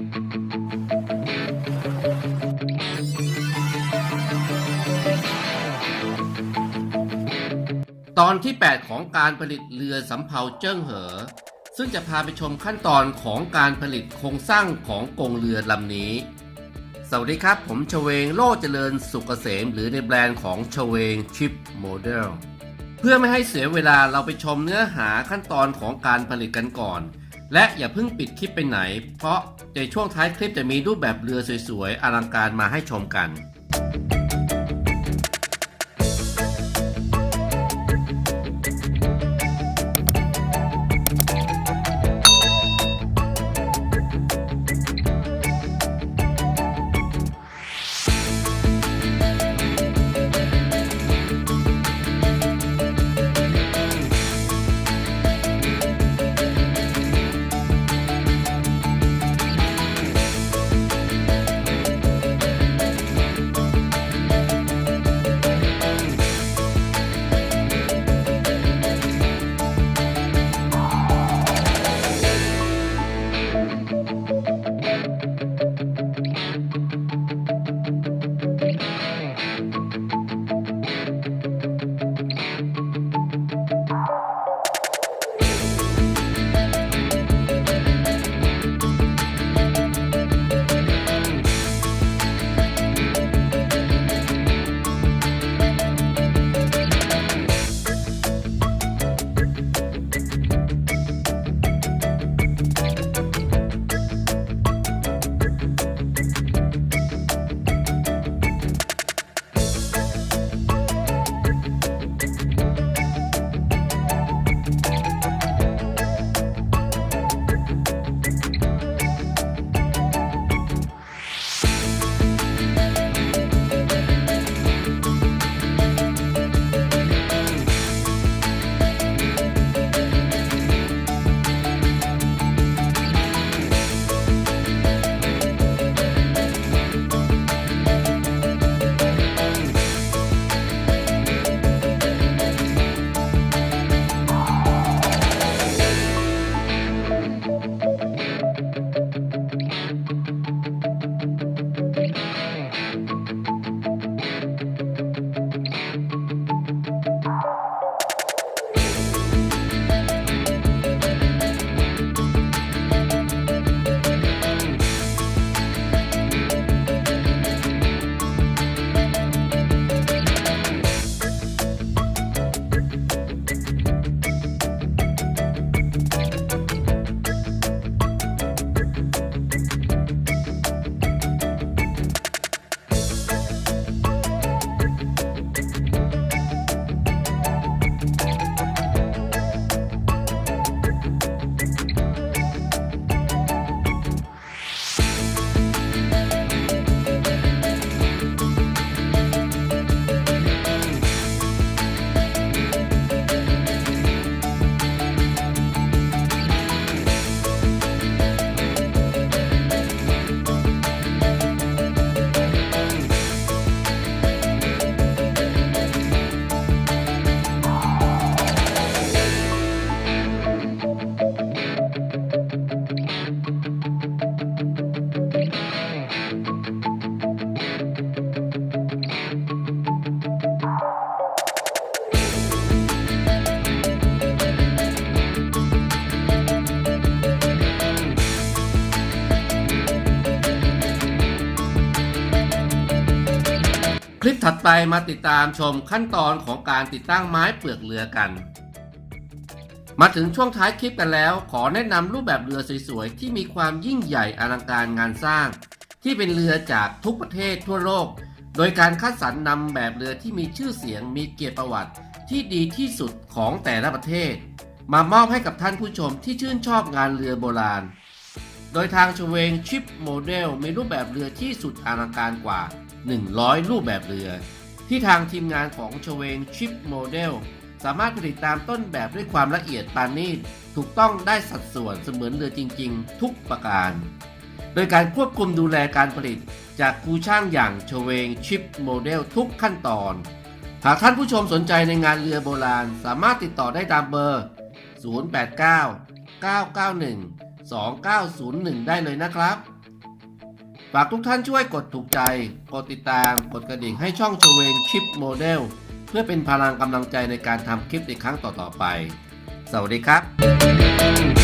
ตอนที่ 8 ของการผลิตเรือสำเภาเจิ้งเหอ ซึ่งจะพาไปชมขั้นตอนของการผลิตโครงสร้างของกงเรือลำนี้ สวัสดีครับ ผมชเวงโลเจริญสุกเกษม หรือในแบรนด์ของชเวงชิปโมเดล เพื่อไม่ให้เสียเวลาเราไปชมเนื้อหาขั้นตอนของการผลิตกันก่อน และอย่าเพิ่งปิดคลิปไปไหน เพราะในช่วงท้ายคลิปจะมีรูปแบบเรือสวยๆ อลังการมาให้ชมกัน ถัดไปมาติดตามชมขั้นตอนของการติดตั้งไม้เปลือกเรือกัน มาถึงช่วงท้ายคลิปกันแล้ว ขอแนะนำรูปแบบเรือสวยๆ ที่มีความยิ่งใหญ่อลังการงานสร้าง ที่เป็นเรือจากทุกประเทศทั่วโลก โดยการคัดสรรนำแบบเรือที่มีชื่อเสียงมีเกียรติประวัติที่ดีที่สุดของแต่ละประเทศ มามอบให้กับท่านผู้ชมที่ชื่นชอบงานเรือโบราณ โดยทางชเวงชิปโมเดลมีรูปแบบเรือที่สุดอลังการกว่า 100 รูปแบบเรือ ที่ทางทีมงานของชเวงชิปโมเดลสามารถผลิตตามต้นแบบด้วยความละเอียดปานนีตถูกต้องได้สัดส่วนเสมือนเรือจริง ๆ ทุกประการ โดยการควบคุมดูแลการผลิตจากครูช่างอย่างชเวงชิปโมเดลทุกขั้นตอน หากท่านผู้ชมสนใจในงานเรือโบราณ สามารถติดต่อได้ตามเบอร์ 089 991 2901 ได้เลยนะครับ ฝากทุกท่านช่วยกดถูกใจ กดติดตาม กดกระดิ่งให้ช่องโชเวงคลิปโมเดลเพื่อเป็นพลังกำลังใจในการทำคลิปในครั้งต่อๆไป สวัสดีครับ